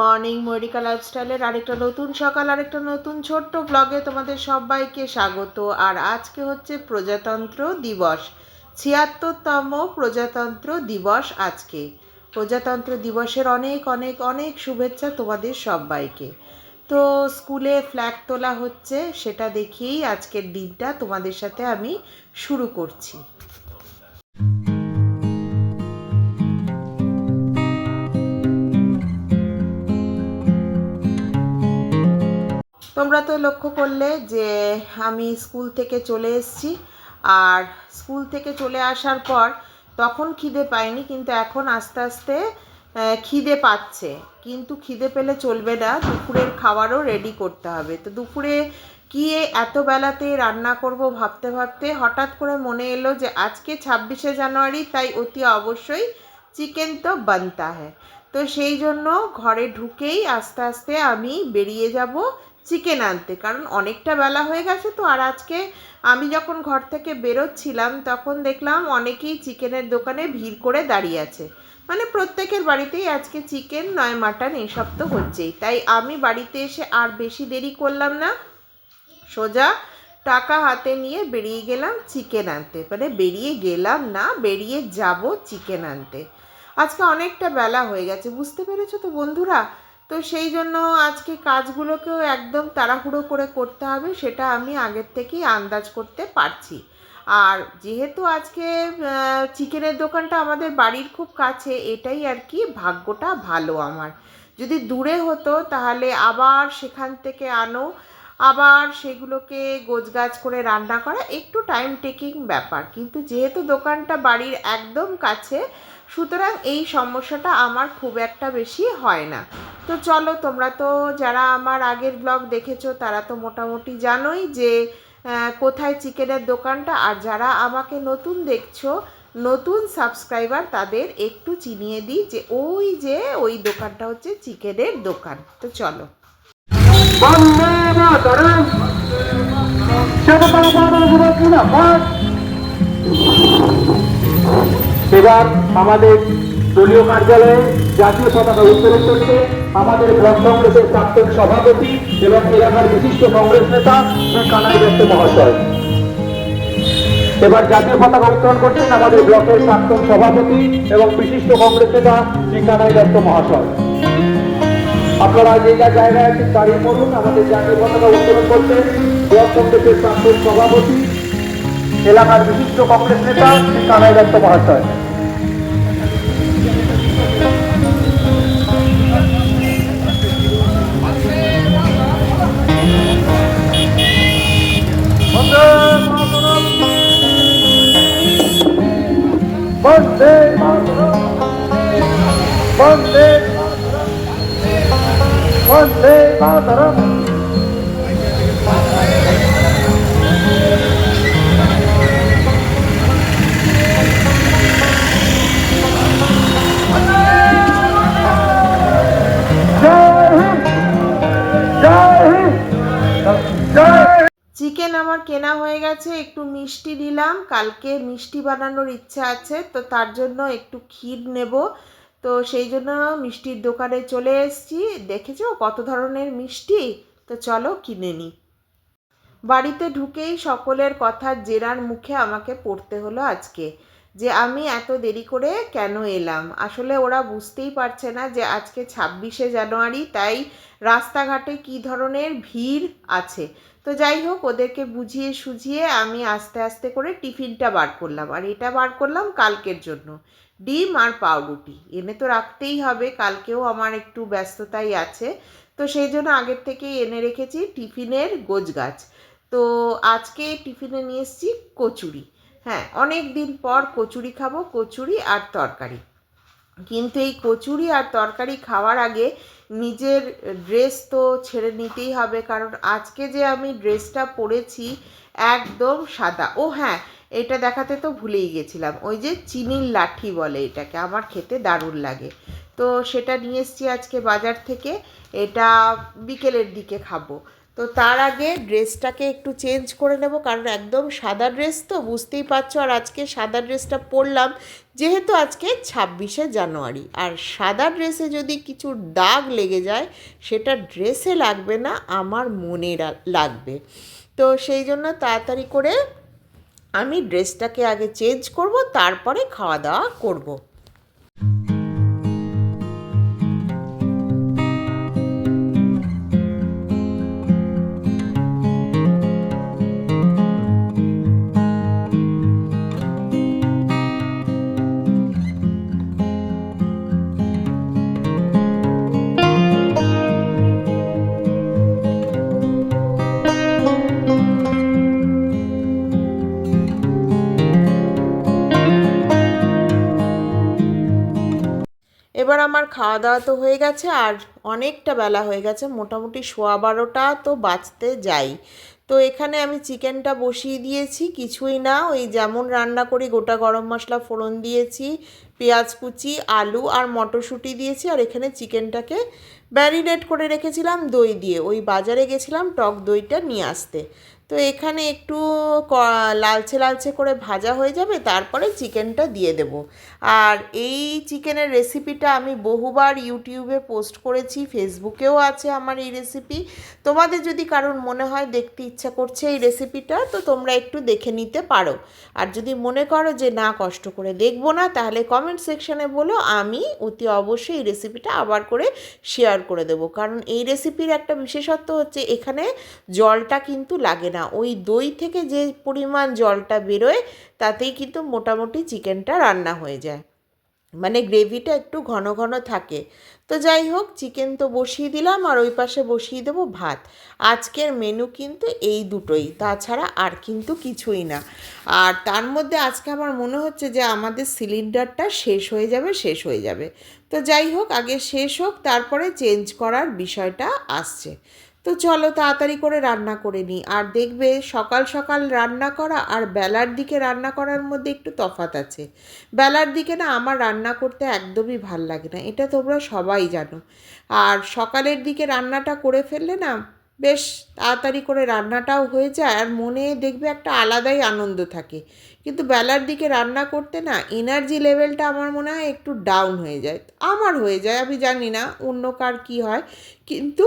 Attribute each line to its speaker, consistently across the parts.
Speaker 1: Morning মরিকা লাইফস্টাইলের আরেকটা নতুন সকাল, আরেকটা নতুন ছোট্ট ব্লগে তোমাদের সবাইকে স্বাগত। আর আজকে হচ্ছে প্রজাতন্ত্র দিবস, ছিয়াত্তরতম প্রজাতন্ত্র দিবস আজকে। প্রজাতন্ত্র দিবসের অনেক অনেক অনেক শুভেচ্ছা তোমাদের সবাইকে। তো স্কুলে ফ্ল্যাগ তোলা হচ্ছে, সেটা দেখেই আজকের দিনটা তোমাদের সাথে আমি শুরু করছি। তোমরা তো লক্ষ্য করলে যে আমি স্কুল থেকে চলে এসেছি। আর স্কুল থেকে চলে আসার পর তখন খিদে পাইনি, কিন্তু এখন আস্তে আস্তে খিদে পাচ্ছে। কিন্তু খিদে পেলে চলবে না, দুপুরের খাবারও রেডি করতে হবে। তো দুপুরে কি এত বেলাতে রান্না করব ভাবতে ভাবতে হঠাৎ করে মনে এলো যে আজকে ছাব্বিশে জানুয়ারি, তাই অতি অবশ্যই চিকেন তো বানতা হ্যায়। তো সেই জন্য ঘরে ঢুকেই আস্তে আস্তে আমি বেরিয়ে যাব চিকেন আনতে। কারণ অনেকটা বেলা হয়ে গেছে তো, আর আজকে আমি যখন ঘর থেকে বেরোচ্ছিলাম, তখন দেখলাম অনেকেই চিকেনের দোকানে ভিড় করে দাঁড়িয়ে আছে। মানে প্রত্যেকের বাড়িতেই আজকে চিকেন, নয় মাটন এসব তো হচ্ছেই। তাই আমি বাড়িতে এসে আর বেশি দেরি করলাম না। সোজা টাকা হাতে নিয়ে বেরিয়ে গেলাম চিকেন আনতে। মানে বেরিয়ে গেলাম না, বেরিয়ে যাব চিকেন আনতে। আজকে অনেকটা বেলা হয়ে গেছে, বুঝতে পেরেছ তো বন্ধুরা? তো সেই জন্য আজকে কাজগুলোকেও একদম তাড়াহুড়ো করে করতে হবে, সেটা আমি আগের থেকেই আন্দাজ করতে পারছি। আর যেহেতু আজকে চিকেনের দোকানটা আমাদের বাড়ির খুব কাছে, এটাই আর কি ভাগ্যটা ভালো আমার। যদি দূরে হতো তাহলে আবার সেখান থেকে আনো, আবার সেগুলোকে গোছগাছ করে রান্না করা, একটু টাইম টেকিং ব্যাপার। কিন্তু যেহেতু দোকানটা বাড়ির একদম কাছে সুতরাং এই সমস্যাটা আমার খুব একটা বেশি হয় না। তো চলো, তোমরা তো যারা আমার আগের ব্লগ দেখেছ, তারা তো মোটামুটি জানোই যে কোথায় চিকেনের দোকানটা। আর যারা আমাকে নতুন দেখছ, নতুন সাবস্ক্রাইবার তাদের একটু চিনিয়ে দিই যে, ওই যে, ওই দোকানটা হচ্ছে চিকেনের দোকান। তো চলো।
Speaker 2: ভারত জিন্দাবাদ এবার আমাদের দলীয় কার্যালয়ে জাতীয় পতাকা উত্তোলন করতে আমাদের ব্লক কংগ্রেসের প্রাক্তন সভাপতি এবং এলাকার বিশিষ্ট কংগ্রেস নেতা শ্রী কানাই দত্ত মহাশয়। এবার জাতীয় পতাকা উত্তোলন করছেন আমাদের ব্লকের প্রাক্তন সভাপতি এবং বিশিষ্ট কংগ্রেস নেতা শ্রী কানাই দত্ত মহাশয়। আপনারা যে যা জায়গায় আছেন দাঁড়িয়ে পড়ুন আমাদের জাতীয় পতাকা উত্তোলন করতে ব্লক কংগ্রেসের প্রাক্তন সভাপতি, এলাকার বিশিষ্ট কংগ্রেস নেতা শ্রী কানাই দত্ত মহাশয়। one day Bande Mataram. Bande
Speaker 1: Mataram. আমার কেনা হয়ে গেছে, একটু মিষ্টি দিলাম কালকে মিষ্টি বানানোর ইচ্ছা আছে, তো তার জন্য একটু ক্ষীর নেব। তো সেই জন্য মিষ্টির দোকানে চলে এসছি। দেখেছ কত ধরনের মিষ্টি? তো চলো কিনে নিই বাড়িতে ঢুকেই সকলের কথা জেরার মুখে আমাকে পড়তে হলো আজকে। যে আমি এত দেরি করে কেন এলাম? আসলে ওরা বুঝতেই পারছে না যে আজকে ছাব্বিশে জানুয়ারি, তাই রাস্তাঘাটে কী ধরনের ভিড় আছে। তো যাই হোক, ওদেরকে বুঝিয়ে সুঝিয়ে আমি আস্তে আস্তে করে টিফিনটা বার করলাম। আর এটা বার করলাম কালকের জন্য। ডিম আর পাউরুটি। এনে তো রাখতেই হবে, কালকেও আমার একটু ব্যস্ততাই আছে। তো সেই জন্য আগের থেকেই এনে রেখেছি টিফিনের গোছগাছ তো আজকে টিফিনে নিয়ে এসেছি কচুরি। হ্যাঁ অনেক দিন পর কচুরি খাব, কচুরি আর তরকারি। কিন্তু এই কচুরি আর তরকারি খাওয়ার আগে নিজের ড্রেস তো ছেড়ে নিতেই হবে, কারণ আজকে যে আমি ড্রেসটা পরেছি একদম সাদা। ও হ্যাঁ এটা দেখাতে তো ভুলেই গেছিলাম, ওই যে চিনির লাঠি বলে এটাকে, আমার খেতে দারুণ লাগে। তো সেটা নিয়ে এসেছি আজকে বাজার থেকে, এটা বিকেলের দিকে খাব। তো তার আগে ড্রেসটাকে একটু চেঞ্জ করে নেব, কারণ একদম সাদা ড্রেস তো বুঝতেই পারছ। আর আজকে সাদা ড্রেসটা পরলাম, যেহেতু আজকে ছাব্বিশে জানুয়ারি। আর সাদা ড্রেসে যদি কিছু দাগ লেগে যায়, সেটা ড্রেসে লাগবে না, আমার মনে লাগবে। তো সেই জন্য তাড়াতাড়ি করে আমি ড্রেসটাকে আগে চেঞ্জ করব, তারপরে খাওয়া দাওয়া করব। এবার আমার খাওয়া দাওয়া তো হয়ে গেছে আর অনেকটা বেলা হয়ে গেছে। মোটামুটি সোয়া বারোটা তো বাঁচতে যাই। তো এখানে আমি চিকেনটা বসিয়ে দিয়েছি, কিছুই না। ওই যেমন রান্না করি, গোটা গরম মশলা ফোড়ন দিয়েছি, পেঁয়াজ কুচি, আলু আর মটরশুঁটি দিয়েছি আর এখানে চিকেনটাকে ম্যারিনেট করে রেখেছিলাম দই দিয়ে। ওই বাজারে গেছিলাম টক দইটা নিয়ে আসতে। তো এখানে একটু লালচে লালচে করে ভাজা হয়ে যাবে, তারপরে চিকেনটা দিয়ে দেব। আর এই চিকেনের রেসিপিটা আমি বহুবার ইউটিউবে পোস্ট করেছি, ফেসবুকেও আছে আমার এই রেসিপি। তোমাদের যদি কারোর মনে হয় দেখতে ইচ্ছা করছে এই রেসিপিটা, তো তোমরা একটু দেখে নিতে পারো। আর যদি মনে করো যে না, কষ্ট করে দেখব না, তাহলে কমেন্ট সেকশানে বলো, আমি অতি অবশ্যই এই রেসিপিটা আবার করে শেয়ার করে দেবো। কারণ এই রেসিপির একটা বিশেষত্ব হচ্ছে, এখানে জলটা কিন্তু লাগে না ওই দই থেকে যে পরিমাণ জলটা বেরোয়, তাতেই কিন্তু মোটামুটি চিকেনটা রান্না হয়ে যায়। মানে গ্রেভিটা একটু ঘন ঘন থাকে। তো যাই হোক, চিকেন তো বসিয়ে দিলাম আর ওই পাশে বসিয়ে দেবো ভাত। আজকের মেনু কিন্তু এই দুটোই, তাছাড়া আর কিন্তু কিছুই না। আর তার মধ্যে আজকে আমার মনে হচ্ছে যে আমাদের সিলিন্ডারটা শেষ হয়ে যাবে, শেষ হয়ে যাবে। তো যাই হোক, আগে শেষ হোক, তারপরে চেঞ্জ করার বিষয়টা আসছে। তো চলো তাড়াতাড়ি করে রান্না করে নিই। আর দেখবে সকাল সকাল রান্না করা আর বেলার দিকে রান্না করার মধ্যে একটু তফাৎ আছে। বেলার দিকে না আমার রান্না করতে একদমই ভালো লাগে না, এটা তোমরা সবাই জানো। আর সকালের দিকে রান্নাটা করে ফেললে না বেশ তাড়াতাড়ি করে রান্নাটাও হয়ে যায় আর মনে দেখবে একটা আলাদাই আনন্দ থাকে। কিন্তু বেলার দিকে রান্না করতে না এনার্জি লেভেলটা আমার মনে হয় একটু ডাউন হয়ে যায়। আমার হয়ে যায়, আমি জানি না অন্য কার কী হয়। কিন্তু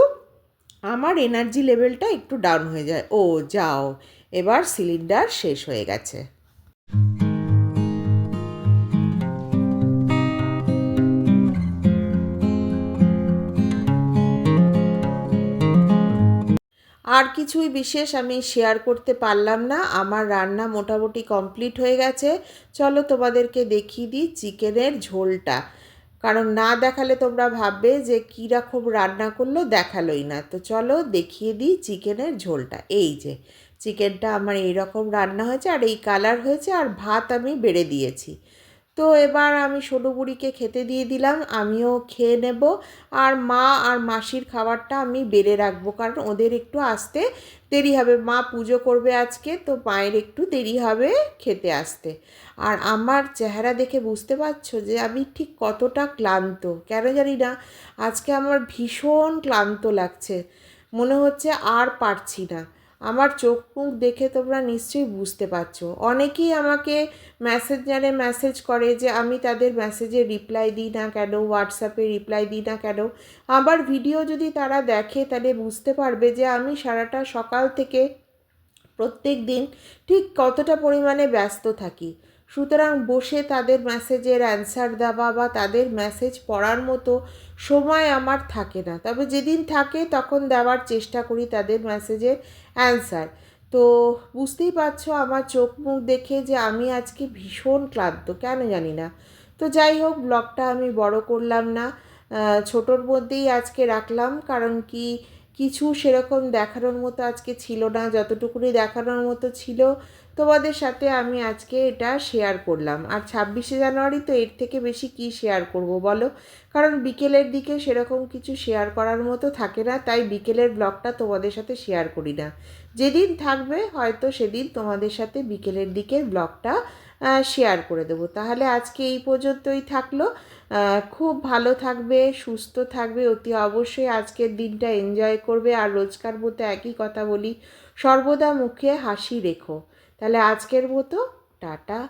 Speaker 1: আমার এনার্জি লেভেলটা একটু ডাউন হয়ে যায়। ও, যাও। এবার সিলিন্ডার শেষ হয়ে গেছে। আর কিছুই বিশেষ আমি শেয়ার করতে পারলাম না। আমার রান্না মোটামুটি কমপ্লিট হয়ে গেছে। চলো তোমাদেরকে দেখিয়ে দিই চিকেনের ঝোলটা। কারণ না দেখালে তোমরা ভাববে যে কীরকম রান্না করল দেখালোই না। তো চলো দেখিয়ে দিই চিকেনের ঝোলটা। এই যে, চিকেনটা আমার এই রকম রান্না হয়েছে আর এই কালার হয়েছে আর ভাত আমি বেড়ে দিয়েছি। তো এবার আমি সোনু বুড়িকে খেতে দিয়ে দিলাম, আমিও খেয়ে নেব। আর মা আর মাসির খাবারটা আমি বেড়ে রাখব, কারণ ওদের একটু আসতে দেরি হবে। মা পুজো করবে আজকে, তো মায়ের একটু দেরি হবে খেতে আসতে। আর আমার চেহারা দেখে বুঝতে পারছ যে আমি ঠিক কতটা ক্লান্ত, কেন জানি না? আজকে আমার ভীষণ ক্লান্ত লাগছে। মনে হচ্ছে আর পারছি না। আমার চোখ মুখ দেখে তোমরা নিশ্চয়ই বুঝতে পারছ। অনেকেই আমাকে মেসেঞ্জারে মেসেজ করে যে, আমি তাদের মেসেজে রিপ্লাই দিই না কেন? হোয়াটসঅ্যাপে রিপ্লাই দিই না কেন? আবার ভিডিও যদি তারা দেখে, তাহলে বুঝতে পারবে যে, আমি সারাটা সকাল থেকে প্রত্যেক দিন ঠিক কতটা পরিমাণে ব্যস্ত থাকি। সুতরাং বসে তাদের মেসেজের অ্যান্সার দেওয়া বা তাদের মেসেজ পড়ার মতো সময় আমার থাকে না। তবে যেদিন থাকে তখন দেওয়ার চেষ্টা করি তাদের মেসেজের অ্যান্সার তো বুঝতেই পারছ আমার চোখ মুখ দেখে যে আমি আজকে ভীষণ ক্লান্ত, কেন জানি না। তো যাই হোক ব্লগটা আমি বড় করলাম না। ছোটোর মধ্যেই আজকে রাখলাম, কারণ কি কিছু সেরকম দেখানোর মতো আজকে ছিল না, যতটুকুনি দেখানোর মতো ছিল। তোমাদের সাথে আমি আজকে এটা শেয়ার করলাম। আর ছাব্বিশে জানুয়ারি তো এর থেকে বেশি কি শেয়ার করব বলো? কারণ বিকেলের দিকে সেরকম কিছু শেয়ার করার মতো থাকে না, তাই বিকেলের ব্লগটা তোমাদের সাথে শেয়ার করি না। যেদিন থাকবে হয়তো সেদিন তোমাদের সাথে বিকেলের দিকের ব্লগটা শেয়ার করে দেবো। তাহলে আজকে এই পর্যন্তই থাকল। খুব ভালো থাকবে, সুস্থ থাকবে, অতি অবশ্যই আজকের দিনটা এনজয় করবে। আর রোজকার মতো একই কথা বলি, সর্বদা মুখে হাসি রেখো। তাহলে আজকের মতো, টাটা।